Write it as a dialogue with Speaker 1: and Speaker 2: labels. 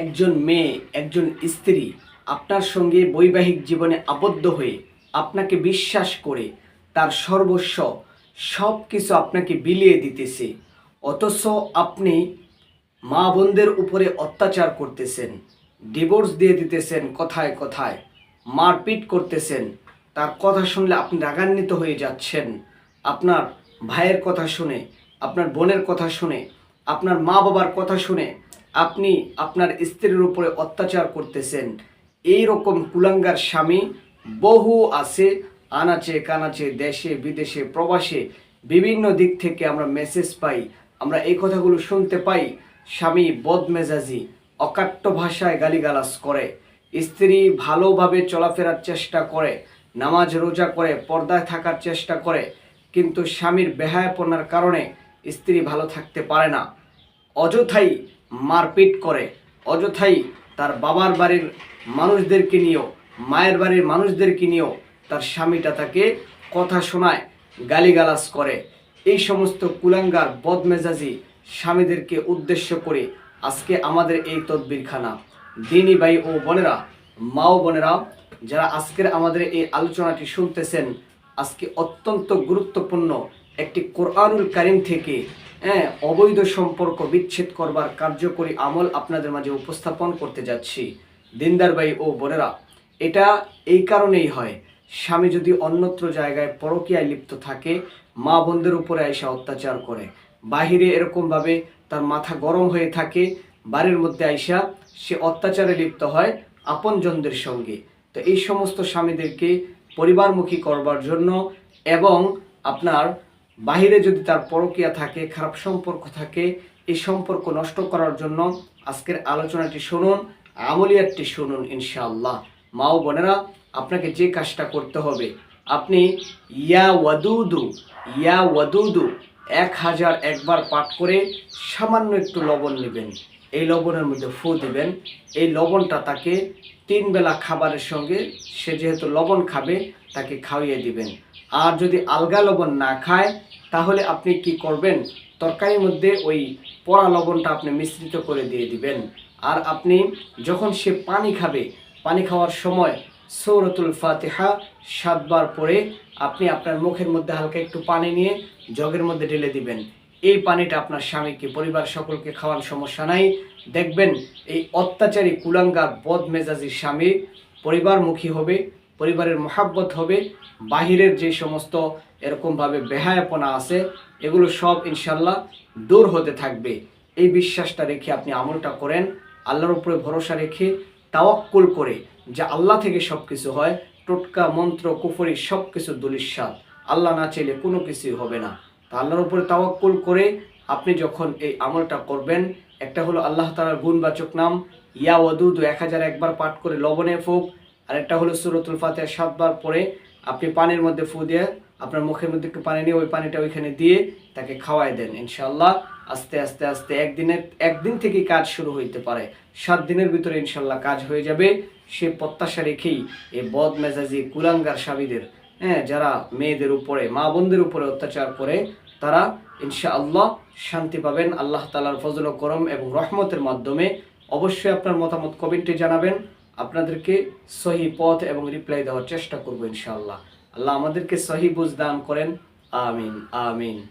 Speaker 1: একজন মেয়ে, একজন স্ত্রী আপনার সঙ্গে বৈবাহিক জীবনে আবদ্ধ হয়ে আপনাকে বিশ্বাস করে তার সর্বস্ব সব কিছু আপনাকে বিলিয়ে দিতেছে। অথচ আপনি মা বোনদের উপরে অত্যাচার করতেছেন ডিভোর্স দিয়ে দিতেছেন কথায় কথায়, মারপিট করতেছেন। তার কথা শুনলে আপনি রাগান্বিত হয়ে যাচ্ছেন। আপনার ভাইয়ের কথা শুনে, আপনার বোনের কথা শুনে, আপনার মা বাবার কথা শুনে আপনি আপনার স্ত্রীর উপরে অত্যাচার করতেছেন। এই রকম কুলাঙ্গার স্বামী বহু আছে, আনাচে কানাচে দেশে, বিদেশে, প্রবাসে, বিভিন্ন দিক থেকে আমরা মেসেজ পাই, আমরা এই কথাগুলো শুনতে পাই। স্বামী বদমেজাজি, অকাট্য ভাষায় গালিগালাজ করে, স্ত্রী ভালোভাবে চলাফেরার চেষ্টা করে, নামাজ রোজা করে, পর্দায় থাকার চেষ্টা করে, কিন্তু স্বামীর বেহায়াপনার কারণে স্ত্রী ভালো থাকতে পারে না। অযথাই মারপিট করে। অযথাই তার বাবার বাড়ির মানুষদেরকে নিয়েও, মায়ের বাড়ির মানুষদেরকে নিয়েও তার স্বামীটা তাকে কথা শোনায়, গালিগালাজ করে। এই সমস্ত কুলাঙ্গার বদমেজাজি স্বামীদেরকে উদ্দেশ্য করে আজকে আমাদের এই তদবিরখানা। দিনী ভাই ও বোনেরা, মা ও বোনেরা, যারা আজকের আমাদের এই আলোচনাটি শুনতেছেন, আজকে অত্যন্ত গুরুত্বপূর্ণ একটি কোরআনুল কারিম থেকে হ্যাঁ অবৈধ সম্পর্ক বিচ্ছেদ করবার কার্যকরী আমল আপনাদের মাঝে উপস্থাপন করতে যাচ্ছি। দিনদার ভাই ও বোনেরা, এটা এই কারণেই হয়। স্বামী যদি অন্যত্র জায়গায় পরকীয়ায় লিপ্ত থাকে, মা বোনদের উপরে আইসা অত্যাচার করে। বাহিরে এরকমভাবে তার মাথা গরম হয়ে থাকে, বাড়ির মধ্যে আইসা সে অত্যাচারে লিপ্ত হয় আপনজনদের সঙ্গে। তো এই সমস্ত স্বামীদেরকে পরিবারমুখী করবার জন্য এবং আপনার বাহিরে যদি তার পরকিয়া থাকে, খারাপ সম্পর্ক থাকে, এই সম্পর্ক নষ্ট করার জন্য আজকের আলোচনাটি শুনুন, আমলিয়াতটি শুনুন ইনশাআল্লাহ। মা ও বোনেরা, আপনাকে যে কাজটা করতে হবে, আপনি ইয়া ওয়াদুদু ইয়া ওয়াদুদু, এক হাজার একবার পাঠ করে সামান্য একটু লবণ নেবেন। এই লবণের মধ্যে ফু দিবেন। এই লবণটা তাকে তিন বেলা খাবারের সঙ্গে, সে যেহেতু লবণ খাবে, তাকে খাওয়িয়ে দিবেন। আর যদি আলগা লবণ না খায়, তাহলে আপনি কি করবেন? তরকারির মধ্যে ওই পোড়া লবণটা আপনি মিশ্রিত করে দিয়ে দিবেন। আর আপনি যখন সে পানি খাবে, পানি খাওয়ার সময় সৌরতুল ফাতেহা সাতবার পরে আপনি আপনার মুখের মধ্যে হালকা একটু পানি নিয়ে জগের মধ্যে ঢেলে দিবেন। এই পানিটা আপনার স্বামীকে, পরিবার সকলকে খাওয়ার সমস্যা নাই। দেখবেন এই অত্যাচারী কুলাঙ্গার বদ মেজাজি স্বামী পরিবারমুখী হবে। পরিবারের মহাব্বত হবে, বাহিরের যে সমস্ত এরকমভাবে বেহায়াপনা আছে, এগুলো সব ইনশাল্লাহ দূর হতে থাকবে। এই বিশ্বাসটা রেখে আপনি আমলটা করেন, আল্লাহর উপরে ভরসা রেখে তাওয়াক্কুল করে, যে আল্লাহ থেকে সব কিছু হয়, টোটকা, মন্ত্র, কুফরি সব কিছু দুলিশ্বাদ আল্লাহ না চাইলে কোনো কিছুই হবে না। তা আল্লাহর উপরে তাওয়াক্কুল করে আপনি যখন এই আমলটা করবেন, একটা হলো আল্লাহ তালার গুণবাচক নাম, ইয়া ওয়াদুদ, এক হাজার একবার পাঠ করে লবণে ফুক আর একটা হলো সুরতুল ফাতেহা, সাতবার পরে আপনি পানির মধ্যে ফু দিয়ে আপনার মুখের মধ্যে একটু পানি নিয়ে ওই পানিটা ওইখানে দিয়ে তাকে খাওয়াই দেন। ইনশাল্লাহ আস্তে আস্তে আস্তে একদিনের, একদিন থেকে কাজ শুরু হইতে পারে। সাত দিনের ভিতরে ইনশাল্লাহ কাজ হয়ে যাবে। সে প্রত্যাশা রেখেই এই বদ মেজাজি কুলাঙ্গার স্বামীদের হ্যাঁ যারা মেয়েদের উপরে, মা বোনদের উপরে অত্যাচার করে, তারা ইনশাআল্লাহ শান্তি পাবেন। আল্লাহ তালার ফজল করম এবং রহমতের মাধ্যমে অবশ্যই আপনার মতামত কমেন্টে জানাবেন। আপনাদেরকে সহি পথ এবং রিপ্লাই দেওয়ার চেষ্টা করব ইনশাআল্লাহ। আল্লাহ আমাদেরকে সহি বুঝ দান করেন। আমিন আমিন।